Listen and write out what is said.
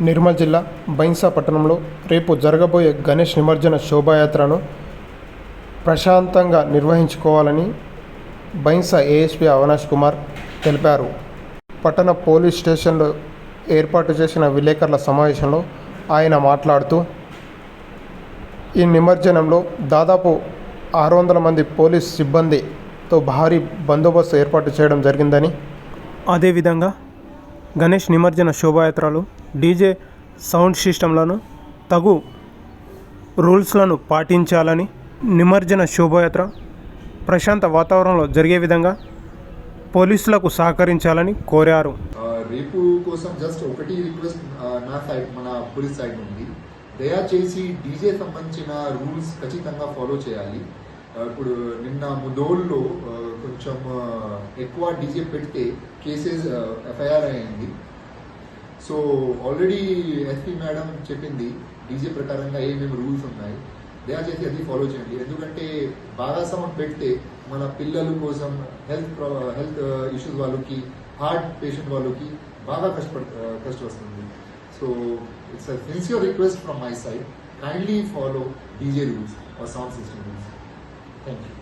నిర్మల్ జిల్లా బైన్సా పట్టణంలో రేపు జరగబోయే గణేష్ నిమజ్జన శోభాయాత్రను ప్రశాంతంగా నిర్వహించుకోవాలని బైన్సా ఏఎస్పీ అవినాష్ కుమార్ తెలిపారు. పట్టణ పోలీస్ స్టేషన్లో ఏర్పాటు చేసిన విలేకరుల సమావేశంలో ఆయన మాట్లాడుతూ ఈ నిమజ్జనంలో దాదాపు ఆరు వందల మంది పోలీస్ సిబ్బందితో భారీ బందోబస్తు ఏర్పాటు చేయడం జరిగిందని అదేవిధంగా గణేష్ నిమజ్జన శోభాయాత్రలు డీజే సౌండ్ సిస్టంలను తగు రూల్స్లను పాటించాలని నిమజ్జన శోభాయాత్ర ప్రశాంత వాతావరణంలో జరిగే విధంగా పోలీసులకు సహకరించాలని కోరారు. రేపు కోసం జస్ట్ ఒకటి రిక్వెస్ట్ నా సైడ్ మన పోలీస్ సైడ్ నుండి దయచేసి డీజే సంబంధించిన రూల్స్ ఖచ్చితంగా ఫాలో చేయాలి. ఇప్పుడు నిన్న ముదోల్లో కొంచెం ఎక్కువ డీజే పెడితే కేసెస్ ఎఫ్ఐఆర్ అయ్యింది సో ఆల్రెడీ ఎస్పీ మేడం చెప్పింది డీజే ప్రకారంగా ఏమేమి రూల్స్ ఉన్నాయి. దయచేసి అది ఫాలో చేయండి. ఎందుకంటే బాగా సౌండ్ పెడితే మన పిల్లల కోసం హెల్త్ హెల్త్ ఇష్యూస్ వాళ్ళకి హార్ట్ పేషెంట్ వాళ్ళకి బాగా కష్టపడ కష్టం వస్తుంది. So it's a sincere request from my side. Kindly follow DJ rules or sound system rules. Thank you